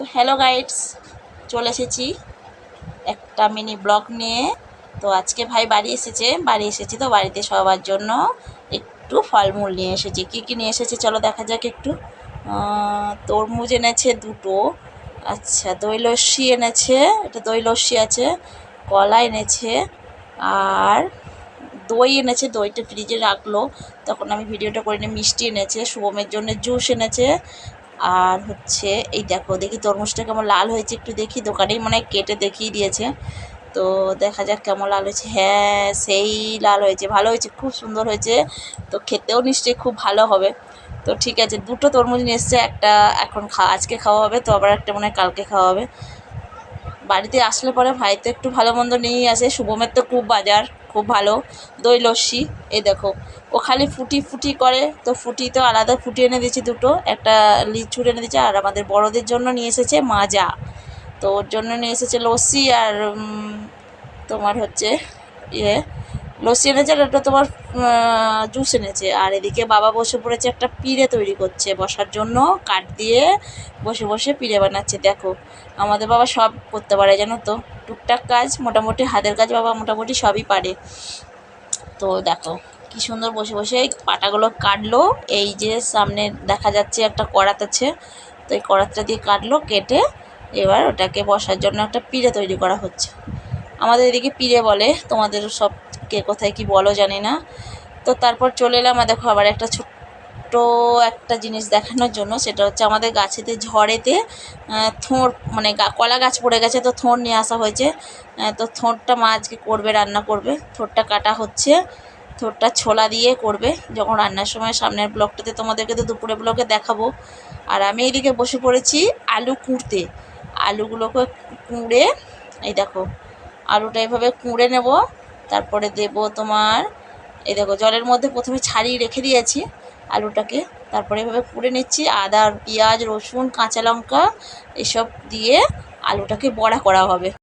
তো hello guides, চলে এসেছি একটা মিনি ব্লগ নিয়ে। তো আজকে ভাই বাড়ি এসেছে, বাড়ি এসেছি তো বাড়িতে সবার জন্য একটু ফলমূল নিয়ে এসেছি। কী কী নিয়ে এসেছে চলো দেখা যাক একটু। তরমুজ এনেছে দুটো আচ্ছা দই লস্যি এনেছে, এটা দই লস্যি আছে, কলা এনেছে, আর দই এনেছে, দইটা ফ্রিজে রাখল। তখন আমি ভিডিওটা করে নিয়ে মিষ্টি এনেছে, শুভমের জন্য জুস এনেছে আর হচ্ছে, এই দেখো, দেখি তরমুজটা কেমন লাল হয়েছে, একটু দেখি দোকানেই মনে কেটে দেখিয়ে দিয়েছে। তো দেখা যাক কেমন লাল হয়েছে। হ্যাঁ সেই লাল হয়েছে, ভালো হয়েছে, খুব সুন্দর হয়েছে। তো খেতেও নিশ্চয়ই খুব ভালো হবে। তো ঠিক আছে, দুটো তরমুজ নিয়ে এসছে, একটা এখন খা, আজকে খাওয়া হবে, তো আবার একটা মনে হয় কালকে খাওয়া হবে। বাড়িতে আসলে পরে ভাই তো একটু ভালো মন্দ নিয়েই আসে, শুভমের তো খুব বাজার। খুব ভালো। দই, লস্যি, এই দেখো। ও খালি ফুটি ফুটি করে, তো ফুটি তো আলাদা ফুটি এনে দিয়েছি দুটো। একটা লিচুর এনে দিয়েছে, আর আমাদের বড়দের জন্য নিয়ে এসেছে মাজা। তো ওর জন্য নিয়ে এসেছে লস্যি আর তোমার হচ্ছে ইয়ে লস্যি এনেছে আর ওটা তোমার জুস এনেছে। আর এদিকে বাবা বসে পড়েছে একটা পিড়ে তৈরি করছে। বসার জন্য কাঠ দিয়ে বসে বসে পিড়ে বানাচ্ছে, দেখো। আমাদের বাবা সব করতে পারে, জানো তো? টুকটাক কাজ, মোটামুটি হাতের কাজ বাবা মোটামুটি সবই পারে। তো দেখো, কি সুন্দর বসে বসে পাটাগুলো কাটলো। এই যে সামনে দেখা যাচ্ছে একটা কড়াত আছে। তো এই কড়াতটা দিয়ে কাটলো, কেটে এবার ওটাকে বসার জন্য একটা পিড়ে তৈরি করা হচ্ছে। আমাদের এদিকে পিড়ে বলে, তোমাদের সব কে কোথায় কি বলো জানি না। তো তারপর চলে এলাম আর দেখো আবার একটা ছোট্ট একটা জিনিস দেখানোর জন্য, সেটা হচ্ছে আমাদের গাছেতে ঝড়েতে থোঁড় মানে কলা গাছ পড়ে গেছে তো থোঁড় নিয়ে আসা হয়েছে। তো থোঁড়টা মা আজকে করবে, রান্না করবে। থোঁড়টা কাটা হচ্ছে থোড়টা ছোলা দিয়ে করবে। যখন রান্নার সময় সামনের ব্লগটাতে তোমাদেরকে তো দুপুরে ব্লগে দেখাবো। আর আমি এদিকে বসে পড়েছি আলু কুঁড়তে। আলুগুলোকে কুঁড়ে, এই দেখো, আলুটা এভাবে কুঁড়ে নেব। তারপরে দেব তোমার, এই দেখো, জলের মধ্যে প্রথমে ছাড়িয়ে রেখে দিয়েছি আলুটাকে। তারপরে এভাবে পুড়ে নিচ্ছি। আদা, পেঁয়াজ, রসুন, কাঁচা লঙ্কা, এসব দিয়ে আলুটাকে বড়া করা হবে।